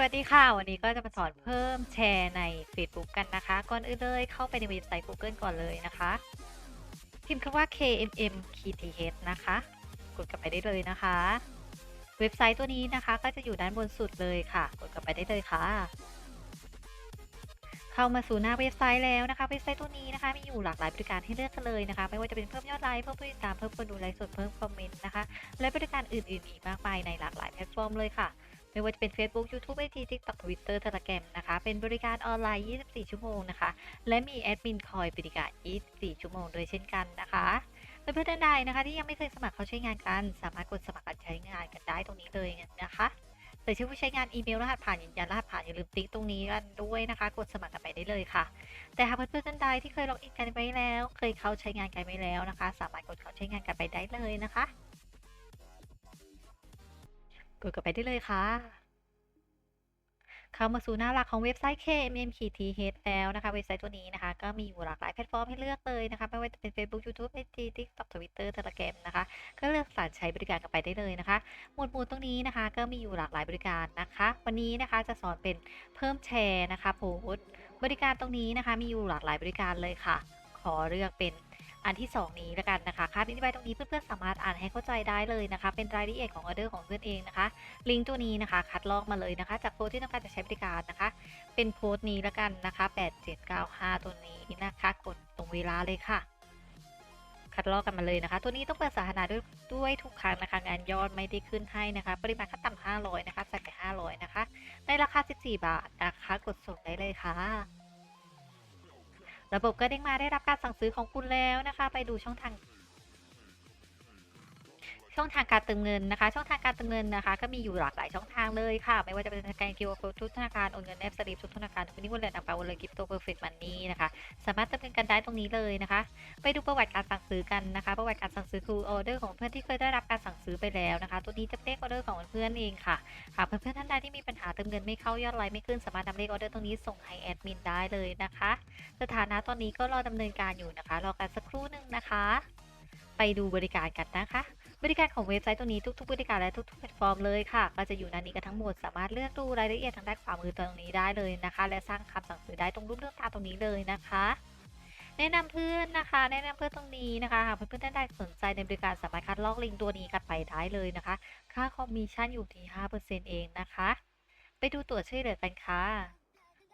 วัสดีค่ะ วันนี้ก็จะมาสอนเพิ่มแชร์ใน Facebook กันนะคะ ก่อนอื่นเลยเข้าไปในเว็บไซต์ Google ก่อนเลยนะคะ พิมพ์คำว่า KMM KTH นะคะ กดกลับไปได้เลยนะคะ เว็บไซต์ตัวนี้นะคะก็จะอยู่ด้านบนสุดเลยค่ะ กดกลับไปได้เลยค่ะ เข้ามาสู่หน้าเว็บไซต์แล้วนะคะ เว็บไซต์ตัวนี้นะคะมีอยู่หลากหลายบริการให้เลือกกันเลยนะคะ ไม่ว่าจะเป็นเพิ่มยอดไลค์ เพิ่มผู้ติดตาม เพิ่มคนดูไลฟ์สด เพิ่มคอมเมนต์นะคะ และบริการอื่นๆอีกมากมายในหลากหลายแพลตฟอร์มเลยค่ะ ไม่ว่าจะเป็น Facebook YouTube IG TikTok Twitter Telegram นะคะ เป็นบริการออนไลน์ 24 ชั่วโมงนะคะ และมีแอดมินคอยบริการ 24 ชั่วโมงโดยเช่นกันนะคะเพื่อนๆท่านใดนะคะที่ยังไม่เคยสมัครเข้าใช้งานกัน สามารถกดสมัครการใช้งานกันได้ตรงนี้เลยนะคะใส่ชื่อผู้ใช้งานอีเมลรหัสผ่านยืนยันรหัสผ่านอย่าลืมติ๊กตรงนี้กันด้วยนะคะ กดสมัครกันไปได้เลยค่ะ แต่หากเพื่อนๆท่านใดที่เคยล็อกอินกันไปแล้ว เคยเข้าใช้งานกันไปแล้วนะคะ สามารถกดเข้าใช้งานกันไปได้เลยนะคะ กดกันไปได้เลยค่ะ เข้ามาสู่หน้าหลักของเว็บไซต์ KMM-TH แล้วนะคะ เว็บไซต์ตัวนี้นะคะ ก็มีอยู่หลากหลายแพลตฟอร์มให้เลือกเลยนะคะ ไม่ว่าจะเป็น Facebook YouTube IG TikTok Twitter Telegram นะคะ ก็เลือกสรรใช้บริการกันไปได้เลยนะคะ หมวดหมู่ตรงนี้นะคะ ก็มีอยู่หลากหลายบริการนะคะ วันนี้นะคะจะสอนเป็นเพิ่มแชร์นะคะโพสบริการตรงนี้นะคะ มีอยู่หลากหลายบริการเลยค่ะ ขอเลือกเป็น อันที่ 2 นี้แล้วกันนะคะค่าอธิบายตรงนี้เพื่อนๆสามารถอ่านให้เข้าใจได้เลยนะคะ เป็นรายละเอียดของออเดอร์ของเพื่อนเองนะคะ ลิงก์ตัวนี้นะคะ คัดลอกมาเลยนะคะ จากโพสต์ที่ต้องการจะใช้บริการนะคะ เป็นโพสต์นี้แล้วกันนะคะ 8795 ตัวนี้นะคะกดตรงเวลาเลยค่ะ คัดลอกกันมาเลยนะคะ ตัวนี้ต้องเปิดสาธารณะด้วยด้วยทุกครั้งนะคะ งานยอดไม่ได้ขึ้นให้นะคะ ปริมาณขั้นต่ำ500 นะคะใส่ไป 500 นะคะ ในราคา 14 บาทนะคะ กดส่งได้เลยค่ะ ระบบก็เด้งมาได้รับการสั่งซื้อของคุณแล้วนะคะ ไปดูช่องทาง ช่องทางการเติมเงินนะคะ ช่องทางการเติมเงินนะคะ ก็มีอยู่หลากหลายช่องทางเลยค่ะ ไม่ว่าจะเป็นธนาคารคิวโคทุกธนาคารโอนเงินแนบสลิปทุกธนาคารฟินิวันเลนอังเปาวันเลยกิฟโตเพอร์เฟกต์มันนี่นะคะ สามารถเติมเงินกันได้ตรงนี้เลยนะคะ ไปดูประวัติการสั่งซื้อกันนะคะ ประวัติการสั่งซื้อคือออเดอร์ของเพื่อนที่เคยได้รับการสั่งซื้อไปแล้วนะคะ ตัวนี้จะเป็นเลขออเดอร์ของเพื่อนเองค่ะหากเพื่อนๆท่านใดที่มีปัญหาเติมเงินไม่เข้ายอดไลน์ไม่ขึ้นสามารถนำเลขออเดอร์ตรงนี้ส่งให้แอดมินได้เลยนะคะ สถานะตอนนี้ก็รอดำเนินการอยู่นะคะ รอกันสักครู่หนึ่งนะคะ ไปดูบริการกันนะคะ บริการของเว็บไซต์ตัวนี้ทุกๆบริการและทุกๆแพลตฟอร์มเลยค่ะ ก็จะอยู่ในนี้กันทั้งหมด สามารถเลือกดูรายละเอียดทางด้านขวามือตรงนี้ได้เลยนะคะ และสร้างคำสั่งซื้อได้ตรงรูปเลื่อกตาตรงนี้เลยนะคะ แนะนำเพื่อนนะคะ แนะนำเพื่อนตรงนี้นะคะหากเพื่อนๆท่านใดสนใจในบริการสามารถคัดลอกลิงก์ตัวนี้กันไปได้เลยนะคะ ค่าคอมมิชชั่นอยู่ที่5%เองนะคะ ไปดูตัวช่วยเหลือกันค่ะ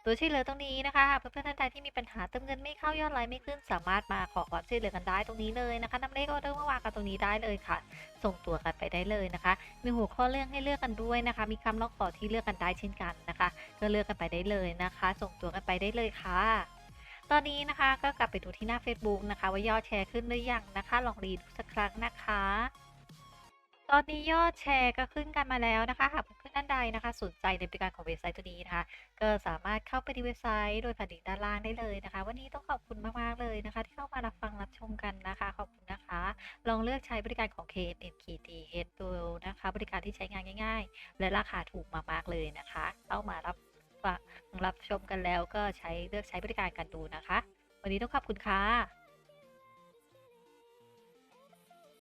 ตัวช่วยเหลือตรงนี้นะคะเพื่อนๆท่านใดที่มีปัญหาเติมเงินไม่เข้ายอดไลน์ไม่ขึ้น สามารถมาขอความช่วยเหลือกันได้ตรงนี้เลยนะคะนำเลขออเดอร์มาวางกันตรงนี้ได้เลยค่ะ ส่งตัวกันไปได้เลยนะคะ มีหัวข้อเรื่องให้เลือกกันด้วยนะคะ มีคำล็อกขอที่เลือกกันได้เช่นกันนะคะ ก็เลือกกันไปได้เลยนะคะ ส่งตัวกันไปได้เลยค่ะตอนนี้นะคะก็กลับไปดูที่หน้า Facebook นะคะว่ายอดแชร์ขึ้นหรือยังนะคะ ลองรีดูสักครั้งนะคะ ตอนนี้ยอดแชร์ก็ขึ้นกันมาแล้วนะคะหากเพ ท่านใดนะคะ สนใจในบริการของเว็บไซต์ตัวนี้นะคะ ก็สามารถเข้าไปที่เว็บไซต์โดยผ่านลิงก์ด้านล่างได้เลยนะคะ วันนี้ต้องขอบคุณมาก ๆ เลยนะคะ ที่เข้ามารับฟังรับชมกันนะคะ ขอบคุณนะคะ ลองเลือกใช้บริการของ KNN KTH ดูนะคะ บริการที่ใช้งานง่าย ๆ และราคาถูกมากๆเลยนะคะเข้ามารับฟังรับชมกันแล้วก็ใช้เลือกใช้บริการกันดูนะคะ วันนี้ต้องขอบคุณค่ะ